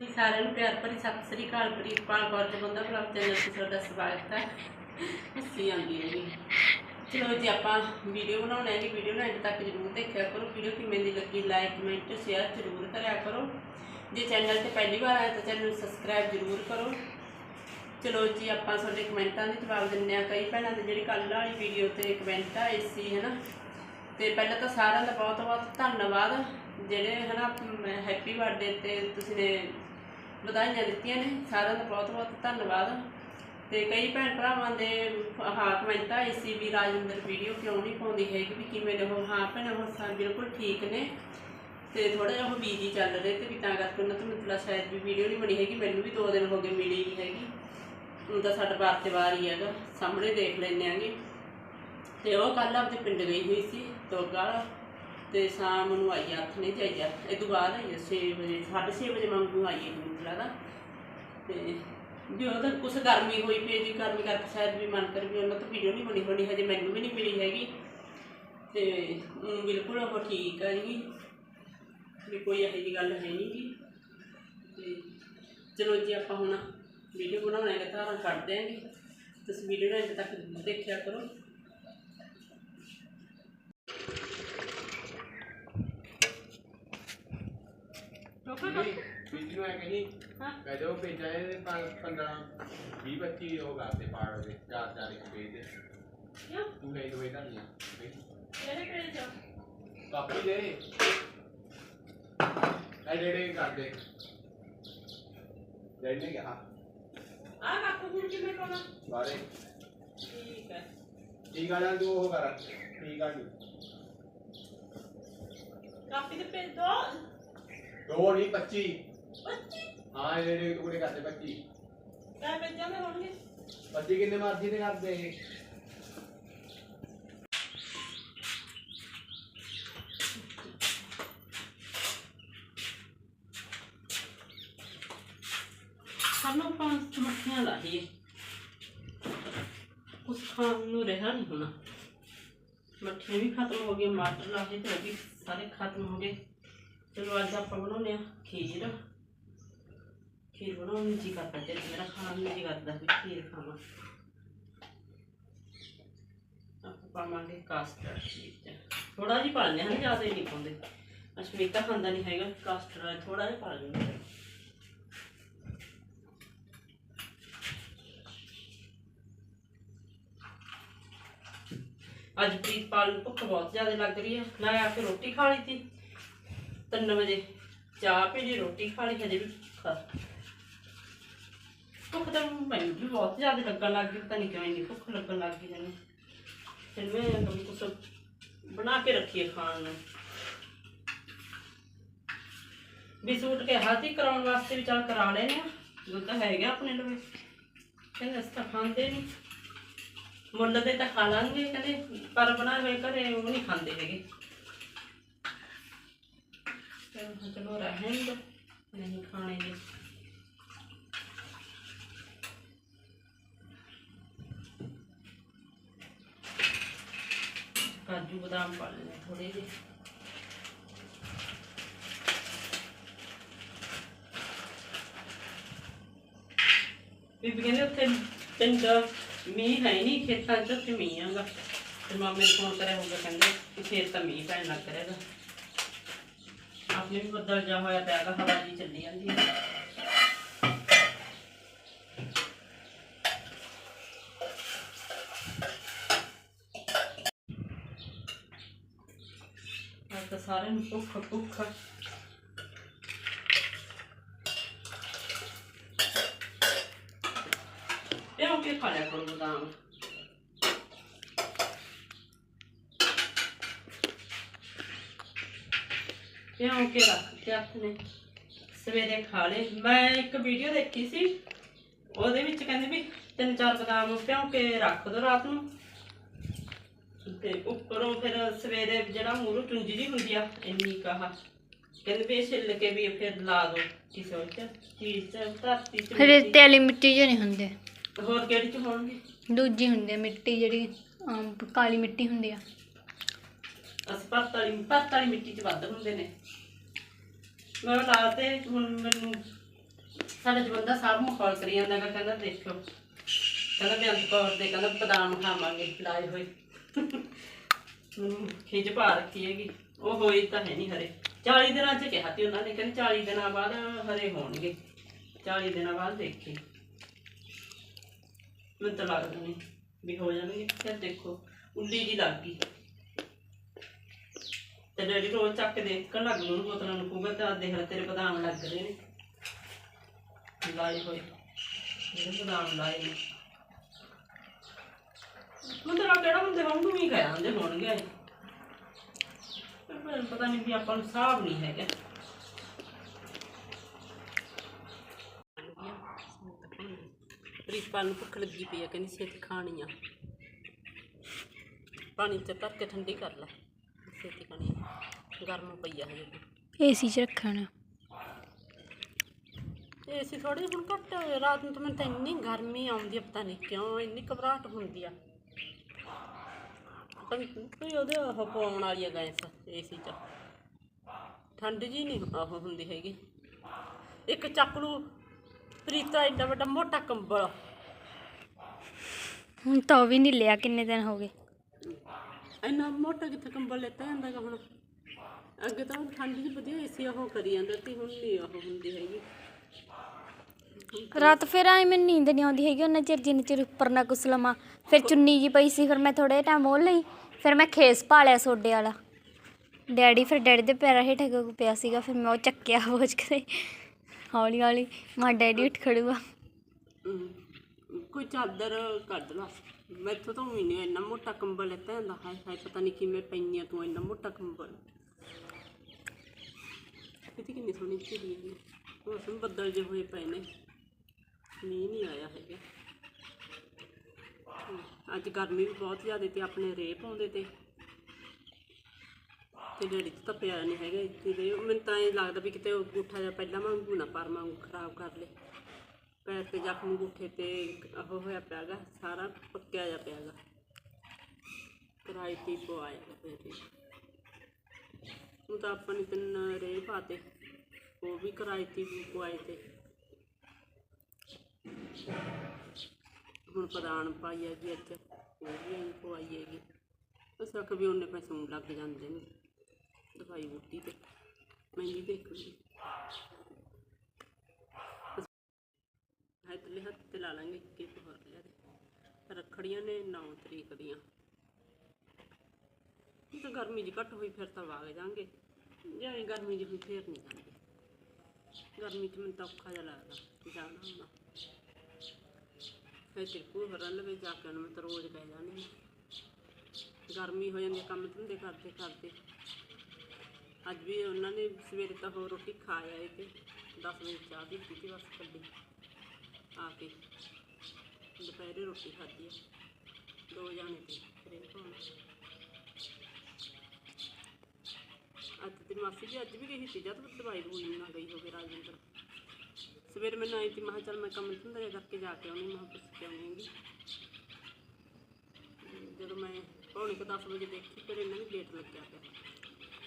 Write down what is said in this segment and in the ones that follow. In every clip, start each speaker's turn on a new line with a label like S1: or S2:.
S1: ਜੀ ਸਾਰਿਆਂ ਨੂੰ ਪਿਆਰ ਭਰੀ ਸਤਿ ਸ੍ਰੀ ਅਕਾਲ, ਪ੍ਰੀਤਪਾਲ ਕੌਰ ਦੇ ਬੰਦਾ ਬਲੌਗ ਚੈਨਲ ਤੇ ਤੁਹਾਡਾ ਸਵਾਗਤ ਹੈ। ਹੱਸੀ ਆਉਂਦੀ ਹੈ ਜੀ। ਚਲੋ ਜੀ, ਆਪਾਂ ਵੀਡੀਓ ਬਣਾਉਣਾ ਹੈ ਜੀ। ਵੀਡੀਓ ਨੂੰ ਐਂਡ ਤੱਕ ਜ਼ਰੂਰ ਦੇਖਿਆ ਕਰੋ। ਵੀਡੀਓ ਕਿਵੇਂ ਦੀ ਲੱਗੀ ਲਾਈਕ ਕਮੈਂਟ ਸ਼ੇਅਰ ਜ਼ਰੂਰ ਕਰਿਆ ਕਰੋ। ਜੇ ਚੈਨਲ ਤੇ ਪਹਿਲੀ ਵਾਰ ਆਏ ਤਾਂ ਚੈਨਲ ਨੂੰ ਸਬਸਕ੍ਰਾਈਬ ਜ਼ਰੂਰ ਕਰੋ। ਚਲੋ ਜੀ, ਆਪਾਂ ਤੁਹਾਡੇ ਕਮੈਂਟਾਂ ਦੇ ਜਵਾਬ ਦਿੰਦੇ ਆ ਕਈ ਭੈਣਾਂ ਦੇ ਜਿਹੜੀ ਕੱਲ੍ਹ ਵਾਲੀ ਵੀਡੀਓ ਤੇ ਕਮੈਂਟ ਆਏ ਸੀ ਹੈ ਨਾ ਤੇ ਪਹਿਲਾਂ ਤਾਂ ਸਾਰਿਆਂ ਦਾ ਬਹੁਤ ਬਹੁਤ ਧੰਨਵਾਦ। ਜਿਹੜੇ, ਹਨਾ ਹੈਪੀ ਬਰਥਡੇ ਤੇ ਤੁਸੀਂ ਨੇ ਵਧਾਈਆਂ ਦਿੱਤੀਆਂ ਨੇ, ਸਾਰਿਆਂ ਦਾ ਬਹੁਤ ਬਹੁਤ ਧੰਨਵਾਦ। ਤੇ ਕਈ ਭੈਣ ਭਰਾਵਾਂ ਦੇ ਹਾਂ ਕਮੈਂਟ ਆਏ ਸੀ ਵੀ ਰਾਜਿੰਦਰ ਵੀਡੀਓ ਕਿਉਂ ਨਹੀਂ ਪਾਉਂਦੀ ਹੈਗੀ ਵੀ ਕਿਵੇਂ ਨੇ ਉਹ ਹਾਂ ਭੈਣ ਉਹ ਸਭ ਬਿਲਕੁਲ ਠੀਕ ਨੇ। ਤੇ ਥੋੜਾ ਜਿਹਾ ਉਹ ਬੀਜੀ ਚੱਲ ਰਹੇ ਤੇ ਵੀ ਤਾਂ ਕਰਕੇ ਉਹਨਾਂ ਤੋਂ ਮਤਲਬ ਸ਼ਾਇਦ ਵੀ ਵੀਡੀਓ ਨਹੀਂ ਬਣੀ ਹੈਗੀ, ਮੈਨੂੰ ਵੀ 2 ਦਿਨ ਹੋ ਗਏ ਮਿਲੀ ਨਹੀਂ ਹੈਗੀ। ਹੁਣ ਤਾਂ ਸਾਡਾ ਬਾਰ ਤੇ ਵਾਰ ਹੀ ਹੈਗਾ, ਸਾਹਮਣੇ ਦੇਖ ਲੈਂਦੇ ਆਂਗੇ ਤੇ ਉਹ ਕੱਲ ਆਪਦੇ ਪਿੰਡ ਗਈ ਹੋਈ ਸੀ ਤੋਗਾ ਤੇ ਸ਼ਾਮ ਨੂੰ ਆਈ ਅੱਠ ਨਹੀਂ ਤੇ ਆਈ ਇਹ ਤੋਂ ਬਾਅਦ ਆਈ 6 ਵਜੇ 6:30 ਵਜੇ ਮੰਗੂ ਆਈ ਹੈ ਮੈਨੂੰ ਤੇ ਵੀ ਉਹ ਤਾਂ ਕੁਛ ਗਰਮੀ ਹੋਈ ਪਈ ਜੀ, ਗਰਮੀ ਕਰਕੇ ਸ਼ਾਇਦ ਵੀ ਮਨ ਕਰ ਵੀ ਉਹਨਾਂ ਤੋਂ ਵੀਡੀਓ ਨਹੀਂ ਬਣੀ ਹੋਣੀ, ਹਜੇ ਮੈਨੂੰ ਵੀ ਨਹੀਂ ਮਿਲੀ ਹੈਗੀ। ਤੇ ਊਂ ਬਿਲਕੁਲ ਉਹ ਠੀਕ ਆ ਜੀ। ਵੀ ਕੋਈ ਇਹੋ ਜਿਹੀ ਗੱਲ ਹੈ ਨਹੀਂ ਜੀ। ਤੇ ਚਲੋ ਜੀ, ਆਪਾਂ ਹੁਣ ਵੀਡੀਓ ਬਣਾਉਣਾ ਹੈ ਧਾਰਾਂ ਕੱਢ ਦਿਆਂਗੇ। ਤੁਸੀਂ ਵੀਡੀਓ ਨੂੰ ਅੰਤ ਤੱਕ ਦੇਖਿਆ ਕਰੋ।
S2: ਵੀਡੀਓ ਹੈ ਕਹੀਂ
S1: ਹਾਂ।
S2: ਕਹਦੇ ਉਹ ਭੇਜਿਆ ਇਹ 15 20 25 ਉਹ ਕਰਦੇ ਪਾੜ ਦੇ ਚਾਰ ਚਾਰ ਇੱਕ ਭੇਜ ਦੇ।
S1: ਕਿਉਂ?
S2: ਤੂੰ ਨਹੀਂ ਦੋਏ ਤਾਂ ਨਹੀਂ
S1: ਕਿਹੜੇ ਕਿਹੜੇ ਚ
S2: ਕਾਪੀ ਦੇ। ਐ ਡੇੜੇ ਕਰਦੇ। ਡੈਡੀ ਨੇ ਕਿਹਾ।
S1: ਆ ਕਾਕੂ ਹੁਣ ਕਿਵੇਂ ਪਾਉਣਾ
S2: ਬਾਰੇ।
S1: ਠੀਕ ਹੈ
S2: ਠੀਕ ਆ ਜਾਂ ਤੂੰ ਉਹ
S1: ਦੋ
S2: ਨਹੀਂ 25
S1: ਬੱਚੀ
S2: ਹਾਂ ਇਹ ਡੇੜੇ ਟੁਕੜੇ ਕਰਦੇ 25
S1: ਕਾ ਭੇਜਾਂ ਦੇ ਹੋਣਗੇ
S2: 25 ਕਿੰਨੇ ਮਰਜ਼ੀ ਦੇ ਕਰਦੇ ਇਹ?
S1: ਸਾਨੂੰ ਪੰਜ ਮੱਖੀਆਂ ਲਾਹੀਏ ਉਸ ਖਾਣ ਨੂੰ ਰਿਹਾ ਨਹੀਂ ਹੋਣਾ। ਮੱਠੀਆਂ ਵੀ ਖਤਮ ਹੋ ਗਈਆਂ ਮਟਰ ਲਾਹੇ ਤੇ ਵੀ ਸਾਰੇ ਖਤਮ ਹੋ ਗਏ। ਚਲੋ ਅੱਜ ਆਪਾਂ ਬਣਾਉਂਦੇ ਆ ਖੀਰ। ਖੀਰ ਬਣਾਉਣ ਨੂੰ ਜੀ ਕਰਦਾ ਤੇ ਮੇਰਾ, ਖਾਣ ਨੂੰ ਜੀ ਕਰਦਾ ਵੀ ਖੀਰ ਖਾਵਾਂ। ਆਪਾਂ ਪਾਵਾਂਗੇ ਕਾਸਟਰਡ ਵਿੱਚ ਥੋੜਾ ਜਿਹਾ ਪਾ ਲੈਂਦੇ ਹਾਂ, ਜ਼ਿਆਦਾ ਨਹੀਂ ਪਾਉਂਦੇ। ਅਸ਼ਮੀਤਾ ਖਾਂਦਾ ਨਹੀਂ ਹੈਗਾ ਕਾਸਟਰਡ ਥੋੜਾ ਜਿਹਾ ਪਾ ਲੈਂਦੇ ਹਾਂ। ਅੱਜ ਪ੍ਰੀਤਪਾਲ ਨੂੰ ਭੁੱਖ ਬਹੁਤ ਜ਼ਿਆਦਾ ਲੱਗ ਰਹੀ ਹੈ। ਮੈਂ ਆ ਕੇ ਰੋਟੀ ਖਾ ਲਈ ਸੀ। 3 ਵਜੇ ਚਾਹ ਪੀ ਲਈ, ਰੋਟੀ ਖਾ ਲਈ, ਹਜੇ ਵੀ ਖਾ ਭੁੱਖ ਤਾਂ ਮੈਨੂੰ ਵੀ ਬਹੁਤ ਜ਼ਿਆਦਾ ਲੱਗਣ ਲੱਗ ਗਈ, ਪਤਾ ਨਹੀਂ ਕਿਉਂ ਇੰਨੀ ਭੁੱਖ ਲੱਗਣ ਲੱਗ ਗਈ ਮੈਨੂੰ। ਫਿਰ ਮੈਂ ਕभी ਕੁਛ ਬਣਾ ਕੇ ਰੱਖੀਏ ਖਾਣ ਨੂੰ। ਵੀ ਸੂਟ ਕੇ ਹਾਥੀ ਕਰਾਉਣ ਵਾਸਤੇ ਵੀ ਚੱਲ ਕਰਾ ਲੈਨੇ ਆ ਦੁੱਧ ਹੈਗਾ ਆਪਣੇ ਲਵੇ। ਕਹਿੰਦੇ ਅਸੀਂ ਤਾਂ ਖਾਂਦੇ ਨਹੀਂ ਮੁੱਲ ਦੇ ਤਾਂ ਖਾ ਲਾਂਗੇ, ਕਹਿੰਦੇ ਪਰ ਬਣਾਏ ਹੋਏ ਘਰੇ ਉਹ ਨਹੀਂ ਖਾਂਦੇ ਹੈਗੇ। ਚਲੋ ਚਲੋ ਰਹਿਣ ਨਹੀਂ ਖਾਣੇ ਜੀ ਕਾਜੂ ਬਦਾਮ ਪਾ ਲੈਣੇ ਥੋੜੇ ਜਿਹੇ। ਬੀਬੀ ਕਹਿੰਦੇ ਉੱਥੇ ਪਿੰਡ ਮੀਂਹ ਹੈ ਨਹੀਂ, ਖੇਤਾਂ 'ਚ ਉੱਥੇ ਮੀਂਹ ਆਗਾ ਤੇ ਮਾਮੇ ਨੂੰ ਫੋਨ ਕਰਿਆ ਹੋਊਗਾ ਕਹਿੰਦੇ ਕਿ ਖੇਤ ਤਾਂ ਮੀਂਹ ਪੈਣ ਲੱਗ ਰਿਹਾਗਾ ਆਪਣੇ ਵੀ ਬੱਦਲ ਜਾ ਹੋਇਆ ਪਿਆ ਗਾ ਹਵਾ ਜੀ ਚੱਲੀ ਜਾਂਦੀ ਹੈ। ਅੱਜ ਤਾਂ ਸਾਰਿਆਂ ਨੂੰ ਭੁੱਖ ਭੁੱਖ। ਭਿਉਂ ਕੇ ਖਾ ਲਿਆ ਕਰੋ ਬਦਾਮ? ਭਿਉਂ ਕੇ ਰੱਖ ਕੇ ਆਪਣੇ ਸਵੇਰੇ ਖਾ ਲਏ। ਮੈਂ ਇੱਕ ਵੀਡੀਓ ਦੇਖੀ ਸੀ ਉਹਦੇ ਵਿੱਚ ਕਹਿੰਦੇ ਵੀ ਤਿੰਨ ਚਾਰ ਬਦਾਮ ਭਿਉਂ ਕੇ ਰੱਖ ਦੋ ਰਾਤ ਨੂੰ। ਤੇ ਉੱਪਰੋਂ ਫਿਰ ਸਵੇਰੇ ਜਿਹੜਾ ਮੂਰੋਂ ਚੁੰਜੀ ਦੀ ਹੁੰਦੀ ਆ ਇੰਨੀ ਕਾਹ ਕਹਿੰਦੇ ਵੀ ਇਹ ਛਿੱਲ ਕੇ ਵੀ ਫਿਰ ਲਾ ਦੋ ਕਿਸੇ ਉਹ ਚ ਚੀਜ਼ ਚ ਧਰਤੀ ਚ ਮਿੱਟੀ-
S3: ਮਿੱਟੀ ਜਿਹੀ ਨਹੀਂ ਹੁੰਦੇ।
S1: ਹੋਰ ਕਿਹੜੀ ਚ ਹੋਣਗੇ?
S3: ਦੂਜੀ ਹੁੰਦੀ ਆ ਮਿੱਟੀ ਜਿਹੜੀ ਆਮ ਕਾਲੀ ਮਿੱਟੀ ਹੁੰਦੀ ਆ।
S1: ਅਸੀਂ ਭਰਤ ਵਾਲੀ ਭਰਤ ਵਾਲੀ ਮਿੱਟੀ ਚ ਵੱਧ ਹੁੰਦੇ ਨੇ। ਮੈਂ ਲਾ ਤੇ ਹੁਣ ਮੈਨੂੰ ਸਾਡਾ ਜਵੰਦਾ ਸਾਹਿਬ ਮਖੌਲ ਕਰੀ ਜਾਂਦਾ ਗਾ, ਕਹਿੰਦਾ ਦੇਖੋ ਕਹਿੰਦਾ ਬੇਅੰਤ ਕੌਰ ਦੇ ਕਹਿੰਦਾ ਬਦਾਮ ਖਾਵਾਂਗੇ ਲਾਏ ਹੋਏ। ਮੈਨੂੰ ਖਿਜ ਪਾ ਰੱਖੀ ਹੈਗੀ। ਉਹ ਹੋਈ ਤਾਂ ਹੈ ਨਹੀਂ ਹਰੇ। 40 ਦਿਨਾਂ ਚ ਕਿਹਾ ਸੀ ਉਹਨਾਂ ਨੇ ਕਹਿੰਦੇ 40 ਦਿਨਾਂ ਬਾਅਦ ਹਰੇ ਹੋਣਗੇ। 40 ਦਿਨਾਂ ਬਾਅਦ ਦੇਖੀ। ਮੈਨੂੰ ਤਾਂ ਲੱਗਦਾ ਨਹੀਂ ਵੀ ਹੋ ਜਾਣਗੇ। ਫਿਰ ਦੇਖੋ ਉੱਲੀ ਜੀ ਲੱਗ ਗਈ। ਤੇ ਡੈਡੀ ਰੋਜ਼ ਚੱਕ ਕੇ ਦੇਖਣ ਲੱਗ ਗਏ, ਉਹਨੂੰ ਬੋਤਲਾਂ ਨੂੰ ਕਹੂਗਾ ਤਾਂ ਦੇਖ ਲੈ ਤੇਰੇ ਬਦਾਮ ਲੱਗ ਰਹੇ ਨੇ। ਲਾਏ ਹੋਏ ਇਹਦੇ ਬਦਾਮ ਲਾਏ ਨੇ। ਮੰਦਰਾ ਕਿਹੜਾ ਹੁੰਦੇ ਵਾਂਗੂ ਵੀ ਖਾਇਆ ਹੁੰਦੇ ਹੋਣਗੇ। ਪਰ ਪਤਾ ਨਹੀਂ ਵੀ ਆਪਾਂ ਨੂੰ ਹਿਸਾਬ ਨਹੀਂ ਹੈਗਾ। ਪ੍ਰੀਤਪਾਲ ਨੂੰ ਭੁੱਖ ਲੱਗੀ ਪਈ ਆ, ਕਹਿੰਦੀ ਛੇਤੀ ਖਾਣੀ ਆ ਪਾਣੀ ਚ ਧਰ ਕੇ ਠੰਡੀ ਕਰ ਲੈ। ਪਈ ਆ ਹਜੇ।
S3: ਏਸੀ 'ਚ ਰੱਖਣਾ।
S1: ਅਸੀਂ ਥੋੜੇ ਹੁਣ ਘੱਟ ਰਾਤ ਨੂੰ ਤਾਂ ਮੈਨੂੰ ਤਾਂ ਇੰਨੀ ਗਰਮੀ ਆਉਂਦੀ ਆ ਪਤਾ ਨਹੀਂ ਕਿਉਂ ਇੰਨੀ ਘਬਰਾਹਟ ਹੁੰਦੀ ਆ। ਪਤਾ ਕੋਈ ਉਹਦੇ ਉਹ ਪਾਉਣ ਵਾਲੀ ਆ ਗੈਸ ਏਸੀ ਚ। ਠੰਡ ਜੀ ਨਹੀਂ ਉਹ ਹੁੰਦੀ ਹੈਗੀ। ਇੱਕ ਚੱਕ ਲੂ ਪ੍ਰੀਤਾ ਏਡਾ ਵੱਡਾ ਮੋਟਾ ਕੰਬਲ।
S3: ਹੁਣ ਤਾਂ ਉਹ ਵੀ ਨਹੀਂ ਲਿਆ ਕਿੰਨੇ ਦਿਨ ਹੋ ਗਏ?
S1: ਇੰਨਾ ਮੋਟਾ ਕਿੱਥੇ ਕੰਬਲ ਲੈਤਾ ਜਾਂਦਾ ਗਾ ਹੁਣ? ਅੱਗੇ ਤਾਂ ਠੰਡ ਜੀ ਵਧੀਆ ਏਸੀ ਉਹ ਕਰੀ ਜਾਂਦਾ ਤੇ ਹੁਣ ਨਹੀਂ ਉਹ ਹੁੰਦੀ ਹੈਗੀ।
S3: ਰਾਤ ਫਿਰ ਆਈ ਮੈਨੂੰ ਨੀਂਦ ਨਹੀਂ ਆਉਂਦੀ ਹੈਗੀ ਉਹਨਾਂ ਚਿਰ ਜਿੰਨੇ ਚਿਰ ਉੱਪਰ ਨਾ ਕੁਛ ਲਵਾਂ। ਫਿਰ ਚੁੰਨੀ ਜੀ ਪਈ ਸੀ ਫਿਰ ਮੈਂ ਥੋੜੇ ਟਾਈਮ ਉਹ ਲਈ ਫਿਰ ਮੈਂ ਖੇਸ ਪਾ ਲਿਆ ਸੋਡੇ ਵਾਲਾ। ਡੈਡੀ ਫਿਰ ਡੈਡੀ ਦੇ ਪੈਰਾਂ ਹੇਠ ਗ- ਪਿਆ ਸੀਗਾ ਫਿਰ ਮੈਂ ਉਹ ਚੱਕਿਆ ਬੋਝ ਕੇ। ਹੌਲੀ ਹੌਲੀ ਮਾ ਡੈਡੀ ਉੱਠ ਖੜੂਗਾ
S1: ਕੋਈ ਚਾਦਰ ਕੱਢ ਲਾ। ਮੈਥੋਂ ਤਾਂ ਵੀ ਨਹੀਂ ਇੰਨਾ ਮੋਟਾ ਕੰਬਲ ਲੈਤਾ ਜਾਂਦਾ ਹਾਏ ਹਾਏ ਪਤਾ ਨਹੀਂ ਕਿਵੇਂ ਪੈਂਦੀ ਆ ਤੂੰ ਇੰਨਾ ਮੋਟਾ ਕੰਬਲ। ਕਿਤੇ ਕਿੰਨੀ ਸੋਹਣੀ ਚਿੜੀ ਹੈ। ਮੌਸਮ ਬੱਦਲ ਜਿਹੇ ਹੋਏ ਪਏ ਨੇ। ਮੀਂਹ ਨਹੀਂ ਆਇਆ ਹੈਗਾ। ਅੱਜ ਗਰਮੀ ਵੀ ਬਹੁਤ ਜ਼ਿਆਦਾ ਤੇ ਆਪਣੇ ਰੇਹ ਪਾਉਂਦੇ ਤੇ। ਤੇ ਡੈਡੀ ਤਾਂ ਪਿਆ ਨਹੀਂ ਹੈਗਾ ਇੱਥੇ ਦੇ ਮੈਨੂੰ ਤਾਂ ਇਹ ਲੱਗਦਾ ਵੀ ਕਿਤੇ ਉਹ ਅੰਗੂਠਾ ਜਿਹਾ ਪਹਿਲਾਂ ਵਾਂਗੂ ਨਾ ਪਰ ਵਾਂਗੂ ਖਰਾਬ ਕਰ ਲੇ ਪੈਰ ਤੇ ਜ਼ਖਮ ਅੰਗੂਠੇ ਤੇ ਉਹ ਹੋਇਆ ਪਿਆਗਾ, ਸਾਰਾ ਪੱਕਿਆ ਜਾ ਪਿਆਗਾ। ਕਰਾਈ ਤੀ ਪਵਾਇਆ ਫਿਰ ਵੀ। ਉਹ ਤਾਂ ਆਪਾਂ ਨੇ ਤਿੰਨ ਰੇ ਪਾਤੇ। ਉਹ ਵੀ ਕਰਾਈ ਤੀ ਪਵਾਏ ਤੇ। ਹੁਣ ਪ੍ਰਧਾਨ ਪਾਈ ਹੈਗੀ ਇੱਥੇ, ਉਹ ਵੀ ਅਸੀਂ ਪਵਾਈ ਹੈਗੀ। ਉਸ ਵਕਤ ਵੀ ਉਹਨੇ ਪੈਸੇ ਊਂ ਲੱਗ ਜਾਂਦੇ ਨੇ। ਦਵਾਈ ਬੂਟੀ ਤੇ ਮੈਂ ਵੀ ਦੇਖੂਗੀ ਇਧਰਲੇ ਹੱਥ ਤੇ ਲਾ ਲਾਂਗੇ, ਇੱਕ ਇੱਕ ਹੋਰ ਲਿਆ ਰੱਖੜੀਆਂ ਨੇ 9 ਤਰੀਕ ਦੀਆਂ। ਤਾਂ ਗਰਮੀ ਜੀ ਘੱਟ ਹੋਈ, ਫਿਰ ਤਾਂ ਵਾਗ ਜਾਾਂਗੇ ਜੇ ਗਰਮੀ ਜੀ ਹੋਈ, ਫਿਰ ਨਹੀਂ ਜਾਂਦੇ ਗਰਮੀ 'ਚ ਮੈਨੂੰ ਤਾਂ ਔਖਾ ਜਿਹਾ ਲੱਗਦਾ ਜਾਣਾ ਹੁੰਦਾ। ਫਿਰ ਤਿਰਪੂ ਹਰਨ ਲਵੇ, ਜਾ ਕੇ ਉਹਨੂੰ ਮੈਂ ਤਾਂ ਰੋਜ਼ ਕਹਿ ਜਾਂਦੀ ਹਾਂ। ਗਰਮੀ ਹੋ ਜਾਂਦੀ ਹੈ ਕੰਮ ਧੰਦੇ ਕਰਦੇ ਕਰਦੇ। ਅੱਜ ਵੀ ਉਹਨਾਂ ਨੇ ਸਵੇਰੇ ਤਾਂ ਹੋਰ ਰੋਟੀ ਖਾ ਆਏ ਤੇ 10 ਵਜੇ ਚਾਹ ਦੀ ਪੀਤੀ ਬਸ ਕੱਢੀ ਆ ਕੇ ਦੁਪਹਿਰੇ ਰੋਟੀ ਖਾਧੀ ਆ। ਦੋ ਜਾਣੇ ਤੇ ਫਿਰ ਕੋਲ ਅੱਜ ਤੇ ਮਾਸੀ ਜੀ, ਅੱਜ ਵੀ ਗਈ ਸੀ ਜਦ ਦਵਾਈ ਦਵਾਈ ਨਾ ਗਈ ਹੋਵੇ ਰਾਜਿੰਦਰ। ਸਵੇਰ ਮੈਨੂੰ ਆਈ ਸੀ, ਮੈਂ ਕਿਹਾ ਚੱਲ ਮੈਂ ਕੰਮ ਧੰਦਾ ਜਿਹਾ ਕਰਕੇ ਜਾ ਕੇ ਆਉਣੀ ਮੈਂ ਕਿਹਾ ਪੁੱਛ ਕੇ ਆਉਣੀ ਜਦੋਂ ਮੈਂ ਪੌਣੇ ਕੁ 10 ਵਜੇ ਦੇਖੀ, ਫਿਰ ਇਹਨਾਂ ਨੇ ਗੇਟ ਲੱਗਿਆ ਪਿਆ।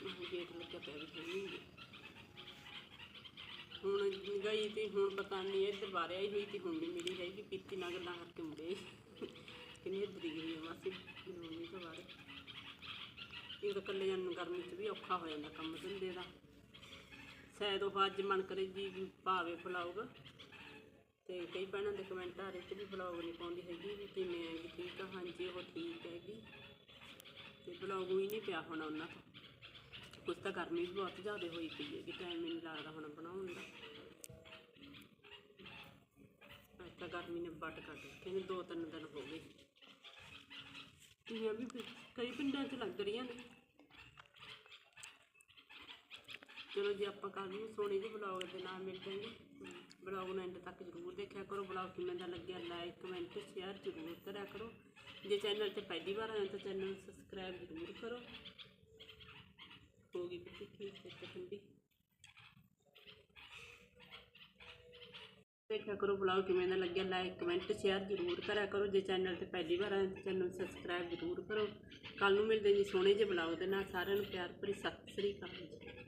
S1: ਮੈਂ ਕਿਹਾ ਗੇਟ ਲੱਗਿਆ ਪਿਆ ਵੀ ਨਹੀਂ ਹੁਣ ਗਈ ਤੇ ਹੁਣ ਪਤਾ ਨਹੀਂ ਇੱਧਰ ਬਾਰੇ ਆਈ ਹੋਈ ਤੇ ਹੁਣ ਨਹੀਂ ਮਿਲੀ ਹੈਗੀ, ਪੀਤੀ ਨਾਲ ਗੱਲਾਂ ਕਰਕੇ ਮੁੜੇ। ਕਿੰਨੀ ਇੱਧਰ ਗਈ ਆ ਮਾਸੀ ਮੰਮੀ ਤੋਂ ਬਾਰੇ। ਇਹ ਇਕੱਲੇ ਜਾਣ ਨੂੰ ਗਰਮੀ 'ਚ ਵੀ ਔਖਾ ਹੋ ਜਾਂਦਾ ਕੰਮ ਧੰਦੇ ਦਾ। ਸ਼ਾਇਦ ਉਹ ਅੱਜ ਮਨ ਕਰੇ ਜੀ ਵੀ ਭਾਵੇਂ ਬਲੌਗ ਤੇ ਕਈ ਭੈਣਾਂ ਦੇ ਕਮੈਂਟ ਆ ਰਹੇ ਤੇ ਵੀ ਬਲੌਗ ਨਹੀਂ ਪਾਉਂਦੀ ਹੈਗੀ ਵੀ ਕਿਵੇਂ ਵੀ ਠੀਕ ਆ, ਹਾਂਜੀ, ਉਹ ਠੀਕ ਹੈਗੀ। ਤੇ ਬਲੌਗ ਹੀ ਨਹੀਂ ਪਿਆ ਹੋਣਾ ਉਹਨਾਂ ਤੋਂ। ਕੁਝ ਤਾਂ ਗਰਮੀ ਵੀ ਬਹੁਤ ਜ਼ਿਆਦਾ ਹੋਈ ਪਈ ਹੈ ਕਿ ਟਾਈਮ ਨਹੀਂ ਲੱਗਦਾ ਹੁਣ ਬਣਾਉਣ ਦਾ। ਅੱਜ ਤਾਂ ਗਰਮੀ ਨੇ ਵੱਟ ਕੱਢ ਕਹਿੰਦੇ ਦੋ ਤਿੰਨ ਦਿਨ ਹੋ ਗਏ। ਇਹ ਵੀ ਕਈ ਪਿੰਡਾਂ 'ਚ ਲੱਗ ਰਹੀਆਂ ਨੇ। ਚਲੋ ਜੇ ਆਪਾਂ ਕੱਲ ਨੂੰ ਸੋਹਣੇ ਜਿਹੇ ਬਲੌਗ ਦੇ ਨਾਲ ਮਿਲਦੇ ਜਾਵਾਂਗੇ ਬਲੌਗ ਨੂੰ ਐਂਡ ਤੱਕ ਜ਼ਰੂਰ ਦੇਖਿਆ ਕਰੋ। ਬਲੌਗ ਕਿਵੇਂ ਦਾ ਲੱਗਿਆ ਲਾਈਕ ਕਮੈਂਟ ਸ਼ੇਅਰ ਜ਼ਰੂਰ ਕਰਿਆ ਕਰੋ। ਜੇ ਚੈਨਲ ਤੇ ਪਹਿਲੀ ਵਾਰ ਆਏ ਤਾਂ ਚੈਨਲ ਨੂੰ ਸਬਸਕ੍ਰਾਈਬ ਜ਼ਰੂਰ ਕਰੋ। ਹੋ ਗਈ ਬਿੱਤੀ ਠੀਕ ਹੈ ਠੰਡੀ ਦੇਖਿਆ ਕਰੋ ਬਲੌਗ ਕਿਵੇਂ ਦਾ ਲੱਗਿਆ ਲਾਈਕ ਕਮੈਂਟ ਸ਼ੇਅਰ ਜ਼ਰੂਰ ਕਰਿਆ ਕਰੋ। ਜੇ ਚੈਨਲ ਤੇ ਪਹਿਲੀ ਵਾਰ ਆਏ ਤਾਂ ਚੈਨਲ ਨੂੰ ਸਬਸਕ੍ਰਾਈਬ ਜ਼ਰੂਰ ਕਰੋ। ਕੱਲ ਨੂੰ ਮਿਲਦੇ ਜੀ ਸੋਹਣੇ ਜਿਹੇ ਬਲੌਗ ਦੇ ਨਾਲ। ਸਾਰਿਆਂ ਨੂੰ ਪਿਆਰ ਭਰੀ ਸਤਿ ਸ੍ਰੀ ਅਕਾਲ